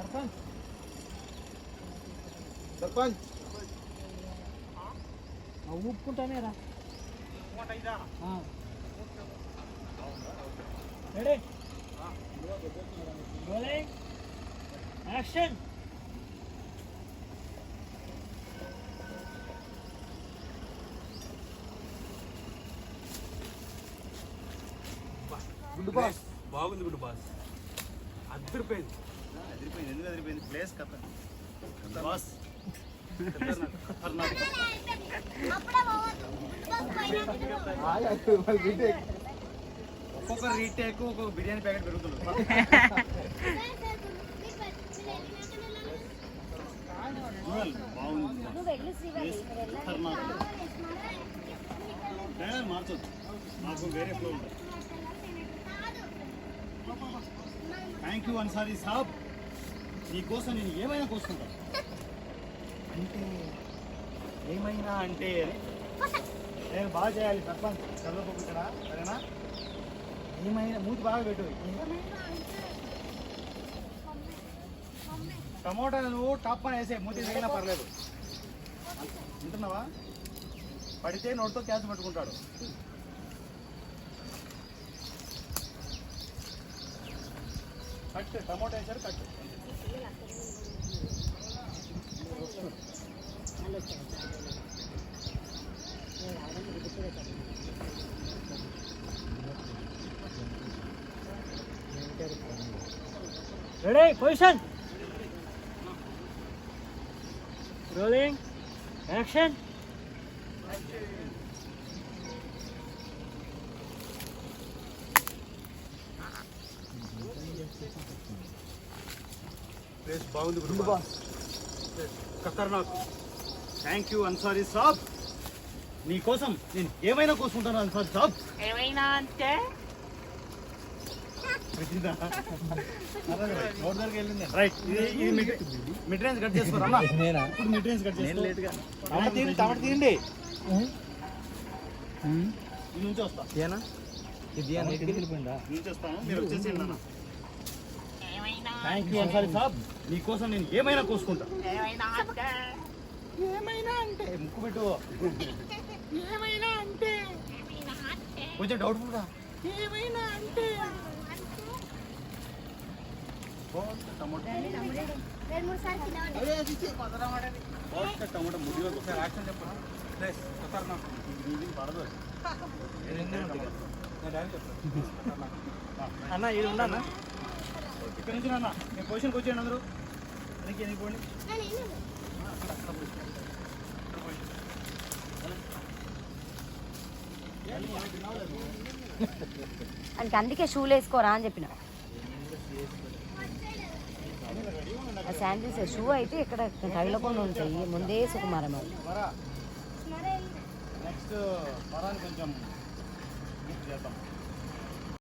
సర్పంచ్ సర్పంచ్ ఊపుకుంటానే రా. Ready? Rolling action good boss. బాగుంది గుడ్ బాస్. అద్దరిపోయింది. అదిరిపోయింది ఎందుకు అదిరిపోయింది ప్లేస్ కథ బాస్ ఖతర్నాక్ ఒక్కొక్క రీటేక్ ఒక్కొక్క బిర్యానీ ప్యాకెట్ పెరుగుతుంది చూడాలి బాగుంది ఖతర్నాక్ ట్రైలర్ మార్చొచ్చు నాకు వేరే ఫ్లో ఉంటుంది థ్యాంక్ యూ అన్సారీ సాబ్ నీకోసం నేను ఏమైనా కోసుకుంటాను అంటే ఏమైనా అంటే నేను బాగా చేయాలి సర్పంచ్ చదువుకోకు ఇక్కడ సరేనా? ఏమైనా మూతి బాగా పెట్టు. టమోటా నువ్వు టాప్ అని వేసే మూతి వేయినా పర్లేదు. వింటున్నావా? పడితే నోటితో క్యాచ్ పట్టుకుంటాడు. కట్ టమోటా వేసారు cut. Ready position rolling action place బాగుంది గుడ్ బాస్ ఖతర్నాక్ థ్యాంక్ యూ అన్సారీ సాబ్ నీ కోసం నేను ఏమైనా కోసుకుంటాను అన్సారీ సాబ్. ఏమైనా అంటే? రేంజ్ కట్ చేసుకోరా నేనా ఇప్పుడు మిడ్ రేంజ్ కట్ చేసుకో. లేట్గా. టమాటా తీయండి టమాటా తీయండి. ఈ నుంచి వస్తా. ఏనా ఇది వెళ్ళిపోయిందా? ఈ నుంచి వస్తాను. మీరు వచ్చేసేయండి అన్న. Thank you Ansari saab. నీ కోసం నేను ఏమైనా కోసుకుంటా. ఏమైనా అంటే? ముక్కు పెట్టు. కొంచెం డౌట్ఫుల్గా టమాటా. పోస్ట్ టమాటా. ముడిలో ఒకసారి యాక్షన్ చెప్పరా? ప్లేస్ ఖతర్నాక్ ఇది పడదు. అన్న ఇది ఉండన్నా ఇక్కడ నుంచి నాన్న మీ పొజిషన్కి వచ్చేయండి అందరూ. వెనక్కి పోండి. ఆయనకి అందుకే షూలు వేసుకోరా అని చెప్పిన. శాండిల్స్ షూ అయితే ఇక్కడ తగలకుండా ఉంటాయి. ముందే సుకుమారం అది నెక్స్ట్ వరాన్ని కొంచెం చేద్దాం.